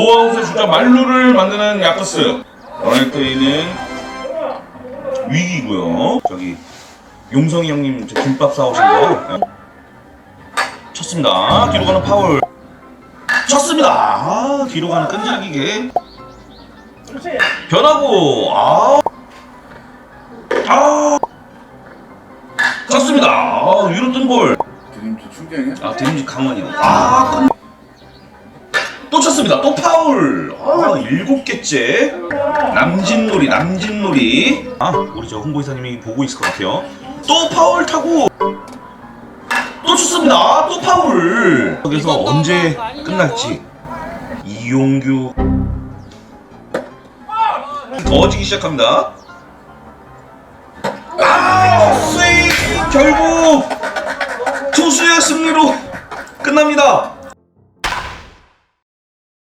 노아웃의 주자 말루를 만드는 야쿠스. 러닝크레이는 위기고요. 저기 용성이 형님 저 김밥 사오신 거. 네. 쳤습니다. 뒤로 가는 파울. 쳤습니다. 아, 뒤로 가는 끈질기게. 변하고 아. 아. 쳤습니다. 아, 위로 뜬 볼. 드림즈 충격이야? 아, 드림즈 강원이요. 아, 끈- 또 쳤습니다. 또 파울. 아, 일곱 개째. 남진놀이, 남진놀이. 아, 우리 저 홍보이사님이 보고 있을 것 같아요. 또 파울 타고. 또 쳤습니다. 또 파울. 여기서 언제 끝날지. 이용규. 더워지기 시작합니다. 아, 스윙! 결국 투수의 승리로 끝납니다.